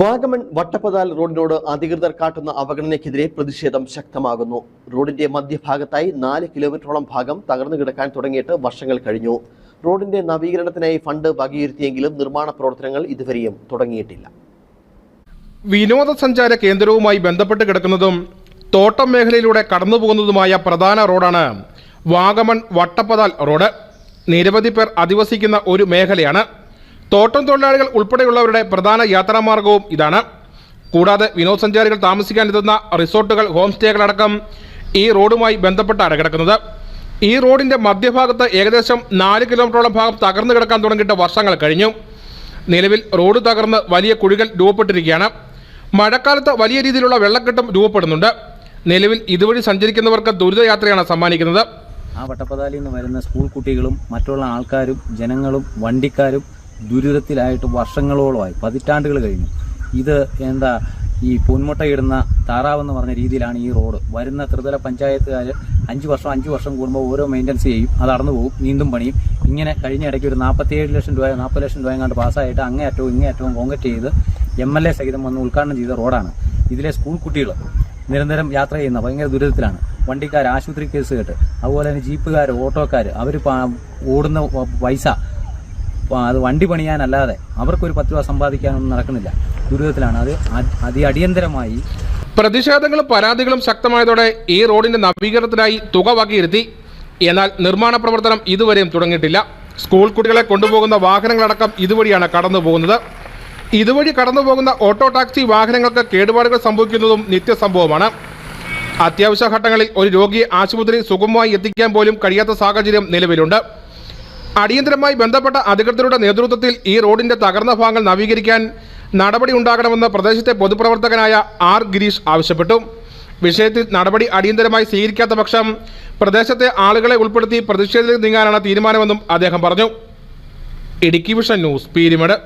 വാഗമൺ വട്ടപ്പതാൽ റോഡിനോട് അധികൃതർ കാട്ടുന്ന അവഗണനയ്ക്കെതിരെ പ്രതിഷേധം ശക്തമാകുന്നു. റോഡിന്റെ മധ്യഭാഗത്തായി നാല് കിലോമീറ്ററോളം ഭാഗം തകർന്നു കിടക്കാൻ തുടങ്ങിയിട്ട് വർഷങ്ങൾ കഴിഞ്ഞു. റോഡിന്റെ നവീകരണത്തിനായി ഫണ്ട് വകയിരുത്തിയെങ്കിലും നിർമ്മാണ പ്രവർത്തനങ്ങൾ ഇതുവരെയും തുടങ്ങിയിട്ടില്ല. വിനോദസഞ്ചാര കേന്ദ്രവുമായി ബന്ധപ്പെട്ട് കിടക്കുന്നതും തോട്ടം മേഖലയിലൂടെ കടന്നുപോകുന്നതുമായ പ്രധാന റോഡാണ് വാഗമൺ വട്ടപ്പതാൽ റോഡ്. നിരവധി പേർ അധിവസിക്കുന്ന ഒരു മേഖലയാണ് തോട്ടം തൊഴിലാളികൾ ഉൾപ്പെടെയുള്ളവരുടെ പ്രധാന യാത്രാമാർഗവും ഇതാണ്. കൂടാതെ വിനോദസഞ്ചാരികൾ താമസിക്കാനെത്തുന്ന റിസോർട്ടുകൾ ഹോം സ്റ്റേകളടക്കം ഈ റോഡുമായി ബന്ധപ്പെട്ടാണ് കിടക്കുന്നത് ഈ റോഡിന്റെ മധ്യഭാഗത്ത് ഏകദേശം നാല് കിലോമീറ്ററോളം ഭാഗം തകർന്നു കിടക്കാൻ തുടങ്ങിയിട്ട് വർഷങ്ങൾ കഴിഞ്ഞു. നിലവിൽ റോഡ് തകർന്ന് വലിയ കുഴികൾ രൂപപ്പെട്ടിരിക്കുകയാണ്. മഴക്കാലത്ത് വലിയ രീതിയിലുള്ള വെള്ളക്കെട്ടും രൂപപ്പെടുന്നുണ്ട്. നിലവിൽ ഇതുവഴി സഞ്ചരിക്കുന്നവർക്ക് ദുരിതയാത്രയാണ് സമ്മാനിക്കുന്നത്. ആ വട്ടപ്പതാലിൽ നിന്ന് വരുന്ന സ്കൂൾ കുട്ടികളും മറ്റുള്ള ആൾക്കാരും ജനങ്ങളും വണ്ടിക്കാരും ദുരിതത്തിലായിട്ട് വർഷങ്ങളോളമായി പതിറ്റാണ്ടുകൾ കഴിഞ്ഞു. ഇത് എന്താ ഈ പൊന്മുട്ടയിടുന്ന താറാവെന്ന് പറഞ്ഞ രീതിയിലാണ് ഈ റോഡ്. വരുന്ന ത്രിതല പഞ്ചായത്തുകാർ അഞ്ച് വർഷം അഞ്ച് വർഷം കൂടുമ്പോൾ ഓരോ മെയിന്റനൻസ് ചെയ്യും അത് അടന്നു പോകും നീന്തും പണിയും. ഇങ്ങനെ കഴിഞ്ഞ ഇടയ്ക്ക് ഒരു നാൽപ്പത്തിയേഴ് ലക്ഷം രൂപ നാൽപ്പത് ലക്ഷം രൂപ എങ്ങാണ്ട് പാസ്സായിട്ട് അങ്ങേയറ്റവും ഇങ്ങേയറ്റവും കോൺക്രീറ്റ് ചെയ്ത് എം എൽ എ സഹിതം വന്ന് ഉദ്ഘാടനം ചെയ്ത റോഡാണ് ഇതിലെ സ്കൂൾ കുട്ടികൾ നിരന്തരം യാത്ര ചെയ്യുന്ന ഭയങ്കര ദുരിതത്തിലാണ്. വണ്ടിക്കാർ ആശുപത്രി കേസ് കേട്ട് അതുപോലെ തന്നെ ജീപ്പുകാർ ഓട്ടോക്കാർ അവർ ഓടുന്ന പൈസ അത് വണ്ടി പണിയാനല്ലാതെ അവർക്കൊരു പത്ത് രൂപ സമ്പാദിക്കാനൊന്നും നടക്കുന്നില്ല. ദുരിതത്തിലാണ്. അത് അതിഅടിയന്തരമായി പ്രതിഷേധങ്ങളും പരാതികളും ശക്തമായതോടെ ഈ റോഡിന്റെ നവീകരണത്തിനായി തുക വകയിരുത്തി. എന്നാൽ നിർമ്മാണ പ്രവർത്തനം ഇതുവരെയും തുടങ്ങിയിട്ടില്ല. സ്കൂൾ കുട്ടികളെ കൊണ്ടുപോകുന്ന വാഹനങ്ങളടക്കം ഇതുവഴിയാണ് കടന്നു പോകുന്നത് ഇതുവഴി കടന്നു പോകുന്ന ഓട്ടോ ടാക്സി വാഹനങ്ങൾക്ക് കേടുപാടുകൾ സംഭവിക്കുന്നതും നിത്യസംഭവമാണ്. അത്യാവശ്യ ഘട്ടങ്ങളിൽ ഒരു രോഗിയെ ആശുപത്രി സുഗമമായി എത്തിക്കാൻ പോലും കഴിയാത്ത സാഹചര്യം നിലവിലുണ്ട്. അടിയന്തരമായി ബന്ധപ്പെട്ട അധികൃതരുടെ നേതൃത്വത്തിൽ ഈ റോഡിന്റെ തകർന്ന ഭാഗങ്ങൾ നവീകരിക്കാൻ നടപടി ഉണ്ടാകണമെന്ന് പ്രദേശത്തെ പൊതുപ്രവർത്തകനായ ആർ ഗിരീഷ് ആവശ്യപ്പെട്ടു. വിഷയത്തിൽ നടപടി അടിയന്തരമായി സ്വീകരിക്കാത്ത പക്ഷം പ്രദേശത്തെ ആളുകളെ ഉൾപ്പെടുത്തി പ്രതിഷേധത്തിൽ നീങ്ങാനാണ് തീരുമാനമെന്നും അദ്ദേഹം പറഞ്ഞു. Idukki vision news Peermade.